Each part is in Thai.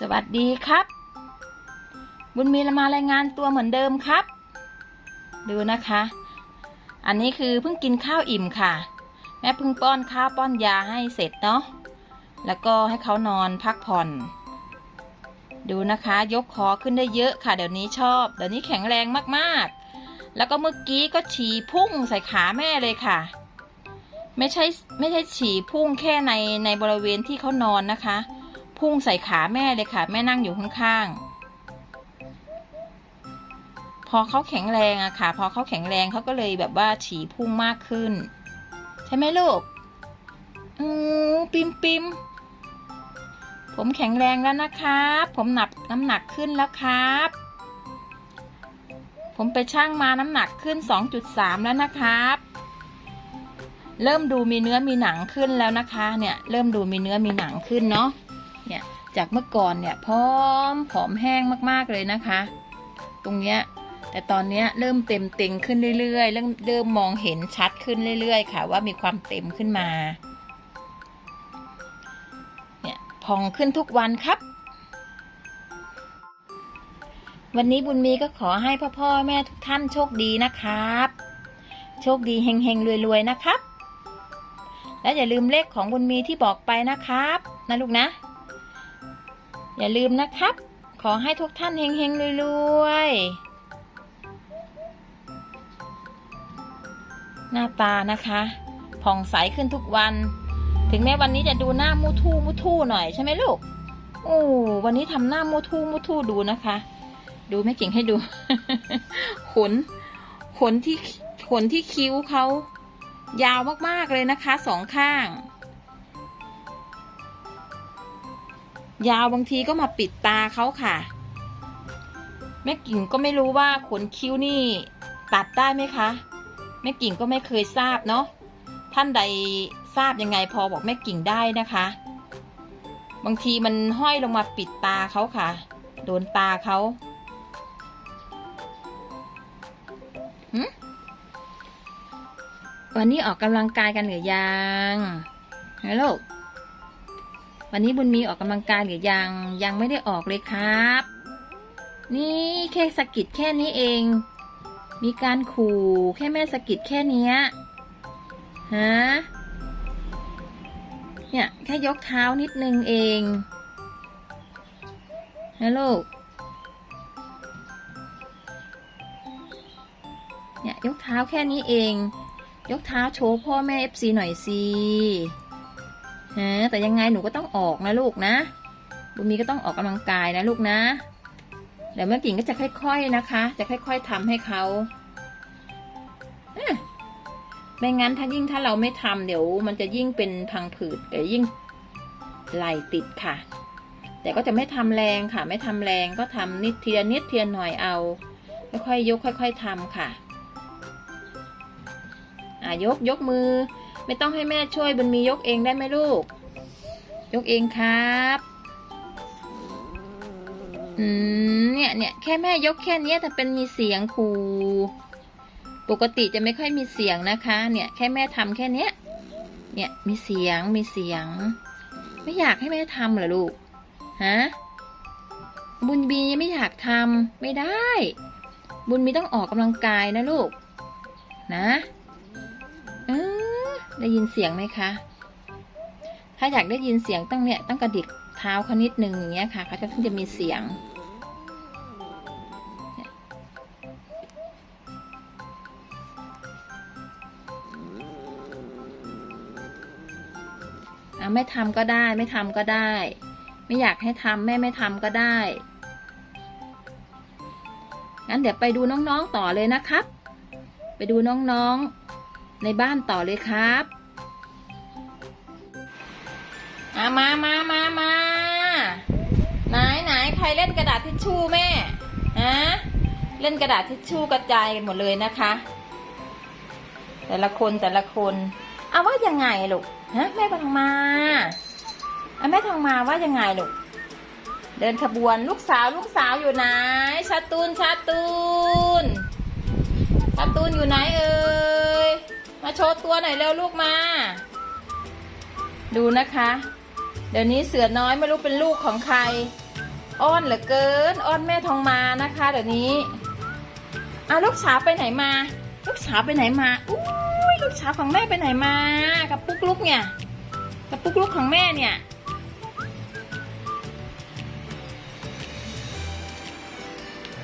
สวัสดีครับ บุญมีมารายงานตัวเหมือนเดิมครับ ดูนะคะ อันนี้คือเพิ่งกินข้าวอิ่มค่ะ แม่เพิ่งป้อนข้าวป้อนยาให้เสร็จเนาะแล้วก็ให้เขานอนพักผ่อน ดูนะคะ ยกคอขึ้นได้เยอะค่ะ เดี๋ยวนี้ชอบ เดี๋ยวนี้แข็งแรงมากๆ แล้วก็เมื่อกี้ก็ฉี่พุ่งใส่ขาแม่เลยค่ะ ไม่ใช่ไม่ใช่ฉี่พุ่งแค่ในในบริเวณที่เขานอนนะคะ พุ่งใส่ขาแม่เลยค่ะ แม่นั่งอยู่ข้างๆ พอเขาแข็งแรงอะค่ะ พอเขาแข็งแรงเขาก็เลยแบบว่าฉี่พุ่งมากขึ้น ใช่ไหมลูกอือปิมปิมผมแข็งแรงแล้วนะครับ ผมหนักน้ำหนักขึ้นแล้วครับ ผมไปช่างมาน้ำหนักขึ้น 2.3 แล้วนะครับ เริ่มดูมีเนื้อมีหนังขึ้นแล้วนะคะ เนี่ย เริ่มดูมีเนื้อมีหนังขึ้นเนาะ เนี่ยจากเมื่อก่อนเนี่ยพร้อมผอมแห้งมากๆเลยนะคะ ตรงเนี้ยแต่ตอนเนี้ยเริ่มเต็มเต็งขึ้นเรื่อยๆเริ่มเริ่มมองเห็นชัดขึ้นเรื่อยๆ ค่ะ ว่ามีความเต็มขึ้นมาเนี่ยพองขึ้นทุกวันครับ วันนี้บุญมีก็ขอให้พ่อพ่อแม่ทุกท่านโชคดีนะครับ โชคดีเฮงเฮงรวยรวยๆนะครับ และอย่าลืมเลขของบุญมีที่บอกไปนะครับนะลูกนะ อย่าลืมนะครับ ขอให้ทุกท่านเฮงเฮงรวยๆ หน้าตานะคะผ่องใสขึ้นทุกวัน ถึงแม้วันนี้จะดูหน้ามูทู่มูทู่หน่อยใช่ไหมลูกโอ้วันนี้ทำหน้ามูทู่มูทู่ดูนะคะ ดูแม่เก่งให้ดู ขน ขนที่ขนที่คิ้วเขายาวมากๆเลยนะคะสองข้าง ยาวบางทีก็มาปิดตาเขาค่ะ แม่กิ่งก็ไม่รู้ว่าขนคิ้วนี่ตัดได้ไหมคะ แม่กิ่งก็ไม่เคยทราบเนาะท่านใดทราบยังไงพอบอกแม่กิ่งได้นะคะ บางทีมันห้อยลงมาปิดตาเขาค่ะ โดนตาเขาหึวันนี้ออกกำลังกายกันหรือยังฮัลโหล วันนี้บุญมีออกกำลังกายหรือยังยังไม่ได้ออกเลยครับ นี่แค่สะกิดแค่นี้เอง มีการขู่แค่แม่สะกิดแค่เนี้ยฮะเนี่ยแค่ยกเท้านิดนึงเองนะลูกเนี่ยยกเท้าแค่นี้เอง ยกเท้าโชว์พ่อแม่เอฟซีหน่อยสิ ฮะแต่ยังไงหนูก็ต้องออกนะลูกนะบุญมีก็ต้องออกกำลังกายนะลูกนะเดี๋ยวแม่กิ่งก็จะค่อย ๆนะคะ จะค่อย ๆทำให้เขาไม่งั้นถ้ายิ่งถ้าเราไม่ทำเดี๋ยว มันจะยิ่งเป็นพังผืดเดี๋ยวยิ่งไหลติดค่ะ แต่ก็จะไม่ทำแรงค่ะ ไม่ทำแรงก็ทำนิดเทีละนิดเทีละหน่อยเอา ค่อยๆยกค่อย ๆทำค่ะอะยกยกมือ ไม่ต้องให้แม่ช่วยบุญมียกเองได้ไหมลูก ยกเองครับอืมเนี่ยเนี่ยแค่แม่ยกแค่นี้แต่เป็นมีเสียงครูปกติจะไม่ค่อยมีเสียงนะคะ เนี่ย แค่แม่ทำแค่เนี้ย เนี่ยมีเสียงมีเสียง ไม่อยากให้แม่ทำเหรอลูกฮะบุญบีไม่อยากทำไม่ได้ บุญมีต้องออกกำลังกายนะลูก นะ ได้ยินเสียงไหมคะ ถ้าอยากได้ยินเสียงต้องเนี่ยต้องกระดิกเท้าเขานิดนึงอย่างเงี้ยค่ะเขาจะถึงจะมีเสียงอะไม่ทำก็ได้ไม่ทำก็ได้ ไม่อยากให้ทำแม่ไม่ทำก็ได้งั้นเดี๋ยวไปดูน้องๆต่อเลยนะครับ ไปดูน้องๆ ในบ้านต่อเลยครับอะมามามามาไหนไหนใครเล่นกระดาษทิชชู่แม่ฮะเล่นกระดาษทิชชู่กระจายกันหมดเลยนะคะ แต่ละคนแต่ละคนเอาว่ายังไงลูกฮะแม่ทองมาเอาแม่ทองมาว่ายังไงลูกเดินขบวนลูกสาวลูกสาวอยู่ไหนชาตูนชาตูนชาตูนอยู่ไหนเอ่ โชว์ตัวหน่อยเร็วลูกมา ดูนะคะ เดี๋ยวนี้เสือน้อยไม่รู้เป็นลูกของใคร อ้อนเหลือเกิน อ้อนแม่ทองมานะคะ เดี๋ยวนี้อะลูกสาวไปไหนมา ลูกสาวไปไหนมาอุ้ยลูกสาวของแม่ไปไหนมา กับปุ๊กลุกเนี่ย กับปุ๊กลุกของแม่เนี่ย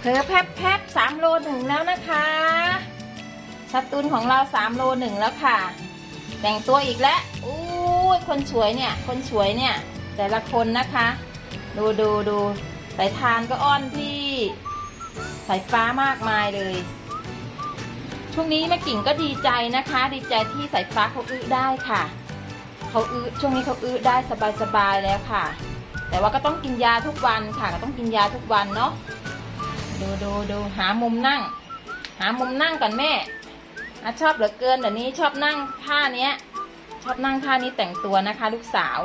เธอแพบแพบสามโลหนึ่งแล้วนะคะ สตูนของเราสามโลหนึ่งแล้วค่ะ แต่งตัวอีกแล้วอู้คนสวยเนี่ย คนสวยเนี่ย แต่ละคนนะคะ ดูดูดูสายทานก็อ้อนที่สายฟ้ามากมายเลย ช่วงนี้แม่กิ่งก็ดีใจนะคะ ดีใจที่สายฟ้าเขาอื้อได้ค่ะเขาอื้อช่วงนี้เขาอื้อได้สบายๆแล้วค่ะ แต่ว่าก็ต้องกินยาทุกวันค่ะ ก็ต้องกินยาทุกวันเนาะดูดูดูหามุมนั่ง หามุมนั่งก่อนแม่ อะชอบเหลือเกินเดี๋ยวนี้ชอบนั่งท่าเนี้ย ชอบนั่งท่านี้แต่งตัวนะคะ ลูกสาว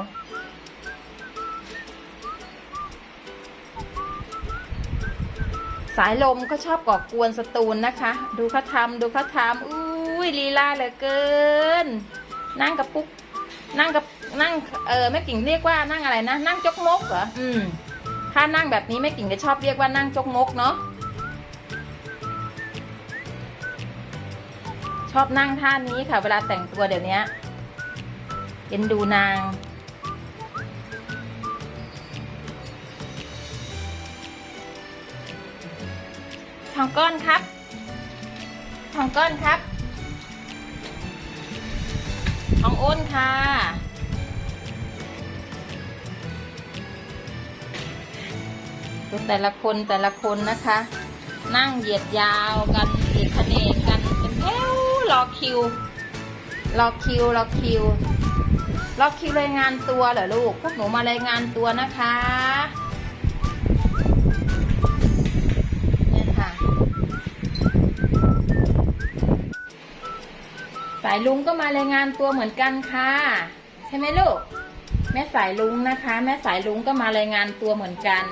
สายลมก็ชอบก่อกวนสตูนนะคะ ดูเขาทำดูเขาทำอุ้ยลีลาเหลือเกิน นั่งกับปุ๊กนั่งกับนั่งเออแม่กิ่งเรียกว่านั่งอะไรนะ นั่งจกมกเหรออืมถ้านั่งแบบนี้แม่กิ่งจะชอบเรียกว่านั่งจกมกเนาะ ชอบนั่งท่านี้ค่ะ เวลาแต่งตัวเดี๋ยวนี้เอ็นดูนาง ทองก้อนครับ ทองก้อนครับ ทองอ้นค่ะแต่ละคนแต่ละคนนะคะ นั่งเหยียดยาวกันเหยียดคะเนกกัน รอคิว รอคิว รอคิว รอคิวรายงานตัวเหรอลูก พวกหนูมารายงานตัวนะคะเนี่ยค่ะ สายลุงก็มารายงานตัวเหมือนกันค่ะ ใช่ไหมลูก แม่สายลุงนะคะ แม่สายลุงก็มารายงานตัวเหมือนกัน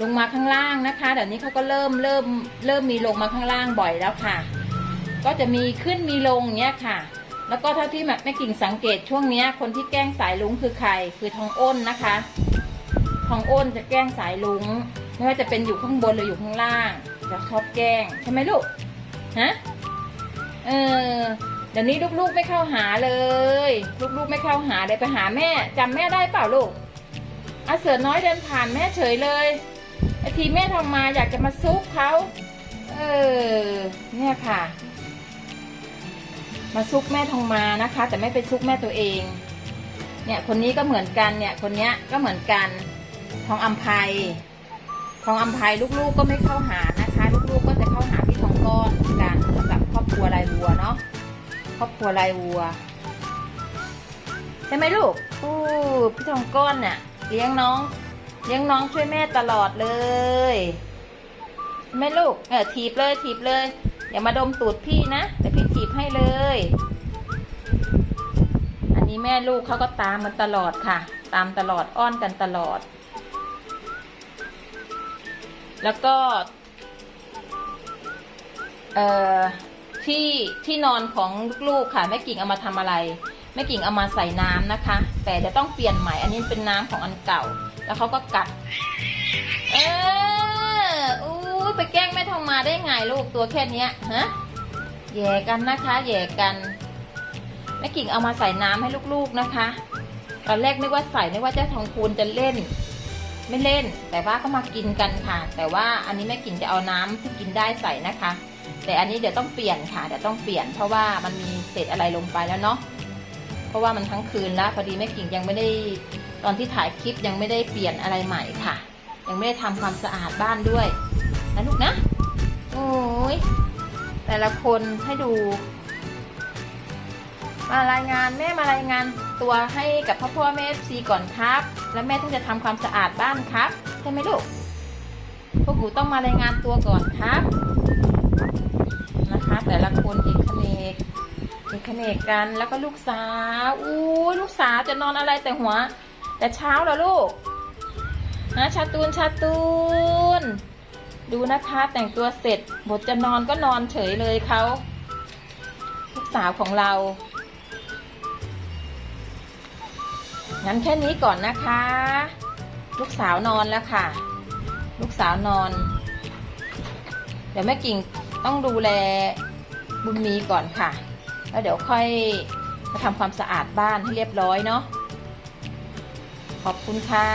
ลงมาข้างล่างนะคะเดี๋ยวนี้เขาก็เริ่มเริ่มเริ่มมีลงมาข้างล่างบ่อยแล้วค่ะ ก็จะมีขึ้นมีลงเงี้ยค่ะ แล้วก็เท่าที่แบบแม่กิ่งสังเกตช่วงเนี้ย คนที่แกล้งสายลุงคือใคร คือทองอ้นนะคะ ทองอ้นจะแกล้งสายลุง ไม่ว่าจะเป็นอยู่ข้างบนหรืออยู่ข้างล่าง จะชอบแกล้งใช่ไหมลูก ฮะ เออเดี๋ยวนี้ลูกๆไม่เข้าหาเลย ลูกๆไม่เข้าหาเลยไปหาแม่จำแม่ได้เปล่าลูกอาเสือน้อยเดินผ่านแม่เฉยเลยไอทีแม่ทำมาอยากจะมาซุกเขาเออ เนี่ยค่ะ มาซุกแม่ทองมานะคะ แต่ไม่ไปซุกแม่ตัวเอง เนี่ยคนนี้ก็เหมือนกันเนี่ยคนเนี้ยก็เหมือนกันทองอัมภัยทองอัมภัยลูกๆก็ไม่เข้าหานะคะ ลูกๆก็จะเข้าหาพี่ทองก้อนกันสำหรับครอบครัวลายวัวเนาะครอบครัวลายวัวใช่ไหมลูกอู้พี่ทองก้อนเนี่ยเลี้ยงน้องเลี้ยงน้องช่วยแม่ตลอดเลยใช่ลูกเออถีบเลยถีบเลย อย่ามาดมตูดพี่นะเดี๋ยวพี่ถีบให้เลย อันนี้แม่ลูกเขาก็ตามมันตลอดค่ะ ตามตลอดอ้อนกันตลอด แล้วก็ เอ่อที่ที่นอนของลูกๆค่ะแม่กิ่งเอามาทำอะไรแม่กิ่งเอามาใส่น้ำนะคะ แต่จะต้องเปลี่ยนใหม่ อันนี้เป็นน้ำของอันเก่า แล้วเขาก็กัด เออ ไปแกล้งแม่ทองมาได้ไงลูกตัวแค่เนี้ยฮะแย่กันนะคะแย่กันแม่กิ่งเอามาใส่น้ำให้ลูกๆนะคะ ตอนแรกนึกว่าใส่นึกว่าเจ้าทองคูณจะเล่น ไม่เล่น แต่ว่าก็มากินกันค่ะ แต่ว่าอันนี้แม่กิ่งจะเอาน้ำที่กินได้ใส่นะคะ แต่อันนี้เดี๋ยวต้องเปลี่ยนค่ะเดี๋ยวต้องเปลี่ยน เพราะว่ามันมีเศษอะไรลงไปแล้วเนาะเพราะว่ามันทั้งคืนแล้วพอดีแม่กิ่งยังไม่ได้ตอนที่ถ่ายคลิปยังไม่ได้เปลี่ยนอะไรใหม่ค่ะ ยังไม่ได้ทำความสะอาดบ้านด้วย นะลูกนะ โอ้ยแต่ละคนให้ดู มารายงานแม่มารายงานตัวให้กับพ่อพ่อแม่ซีก่อนครับ แล้วแม่ถึงจะทำความสะอาดบ้านครับใช่ไหมลูกพวกหนูต้องมารายงานตัวก่อนครับ นะคะ แต่ละคนเอกเขนกเอกเขนกกันแล้วก็ลูกสาวอู้ลูกสาวจะนอนอะไรแต่หัว แต่เช้าแล้วลูกนะชาตูนชาตูน ดูนะคะแต่งตัวเสร็จบทจะนอนก็นอนเฉยเลยเขาลูกสาวของเรา งั้นแค่นี้ก่อนนะคะ ลูกสาวนอนแล้วค่ะ ลูกสาวนอน เดี๋ยวแม่กิ่งต้องดูแลบุญมีก่อนค่ะ แล้วเดี๋ยวค่อยมาทำความสะอาดบ้านให้เรียบร้อยเนาะขอบคุณค่ะ